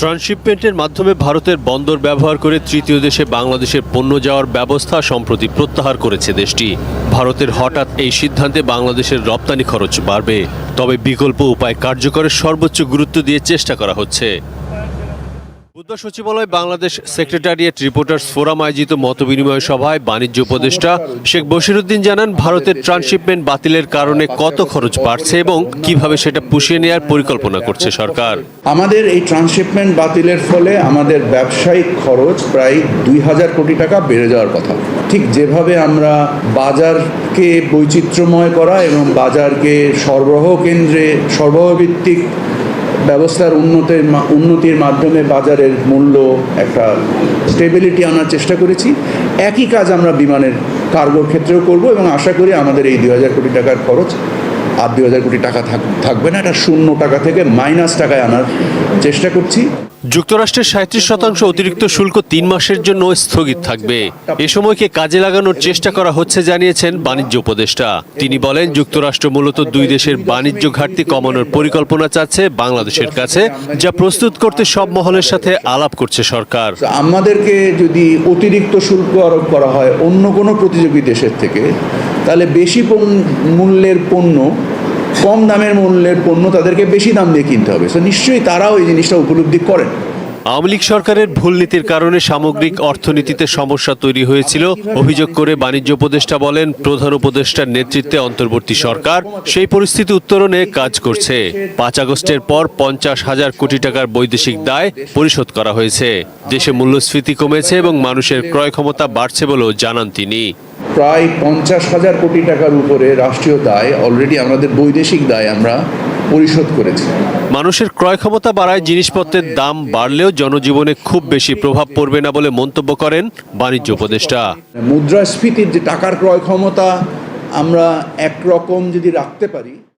ট্রান্সশিপমেন্টের মাধ্যমে ভারতের বন্দর ব্যবহার করে তৃতীয় দেশে বাংলাদেশের পণ্য যাওয়ার ব্যবস্থা সম্প্রতি প্রত্যাহার করেছে দেশটি। ভারতের হঠাৎ এই সিদ্ধান্তে বাংলাদেশের রপ্তানি খরচ বাড়বে। তবে বিকল্প উপায় কার্যকরের সর্বোচ্চ গুরুত্ব দিয়ে চেষ্টা করা হচ্ছে। বুধবার সচিবালয় বাংলাদেশ সেক্রেটারিয়েট রিপোর্টার্স ফোরাম আয়োজিত মতবিনিময় সভায় বাণিজ্য উপদেষ্টা শেখ বশিরুদ্দিন জানান, ভারতের ট্রান্সশিপমেন্ট বাতিলের কারণে কত খরচ বাড়ছে এবং কীভাবে সেটা পুষিয়ে নেওয়ার পরিকল্পনা করছে সরকার। আমাদের এই ট্রান্সশিপমেন্ট বাতিলের ফলে আমাদের ব্যবসায়িক খরচ প্রায় দুই হাজার কোটি টাকা বেড়ে যাওয়ার কথা। ঠিক যেভাবে আমরা বাজারকে বৈচিত্র্যময় করা এবং বাজারকে সরবরাহ কেন্দ্রে সরবরাহ ভিত্তিক ব্যবস্থার উন্নতির উন্নতির মাধ্যমে বাজারের মূল্য একটা স্টেবিলিটি আনার চেষ্টা করেছি। একই কাজ আমরা বিমানের কার্গোর ক্ষেত্রেও করব এবং আশা করি আমাদের এই দুই হাজার কোটি টাকার খরচ আর দুই হাজার কোটি টাকা থাকবে না এটা শূন্য টাকা থেকে মাইনাস টাকায় আনার চেষ্টা করছি। যুক্তরাষ্ট্রের সাঁত্রিশ শতাংশ অতিরিক্ত শুল্ক তিন মাসের জন্য স্থগিত থাকবে। এ সময়কে কাজে লাগানোর চেষ্টা করা হচ্ছে জানিয়েছেন বাণিজ্য উপদেষ্টা। তিনি বলেন যুক্তরাষ্ট্র মূলত দুই দেশের বাণিজ্য ঘাটতি কমানোর পরিকল্পনা চাচ্ছে বাংলাদেশের কাছে যা প্রস্তুত করতে সব মহলের সাথে আলাপ করছে সরকার। আমাদেরকে যদি অতিরিক্ত শুল্ক আরোপ করা হয় অন্য কোনো প্রতিযোগী দেশের থেকে তাহলে বেশি মূল্যের পণ্য, কম দামের মূল্যের পণ্য তাদেরকে বেশি দাম দিয়ে কিনতে হবে। তো নিশ্চয়ই তারাও এই জিনিসটা উপলব্ধি করেন। আওয়ামী লীগ সরকারের ভুল নীতির কারণে সামগ্রিক অর্থনীতিতে সমস্যা তৈরি হয়েছিল। অভিযোগ করে বাণিজ্য উপদেষ্টা বলেন, প্রধান উপদেষ্টার নেতৃত্বে অন্তর্বর্তী সরকার সেই পরিস্থিতি উত্তরণে কাজ করছে। পাঁচ আগস্টের পর পঞ্চাশ হাজার কোটি টাকার বৈদেশিক দায় পরিশোধ করা হয়েছে। দেশে মূল্যস্ফীতি কমেছে এবং মানুষের ক্রয় ক্ষমতা বাড়ছে বলেও জানান তিনি। প্রায় পঞ্চাশ হাজার কোটি টাকার উপরে রাষ্ট্রীয় দায় অলরেডি আমাদের বৈদেশিক দায় আমরা পরিশোধ করেছি। মানুষের ক্রয় ক্ষমতা বাড়ায় জিনিসপত্রের দাম বাড়লেও জনজীবনে খুব বেশি প্রভাব পড়বে না বলে মন্তব্য করেন বাণিজ্য উপদেষ্টা। মুদ্রাস্ফীতির যে টাকার ক্রয় ক্ষমতা আমরা একরকম যদি রাখতে পারি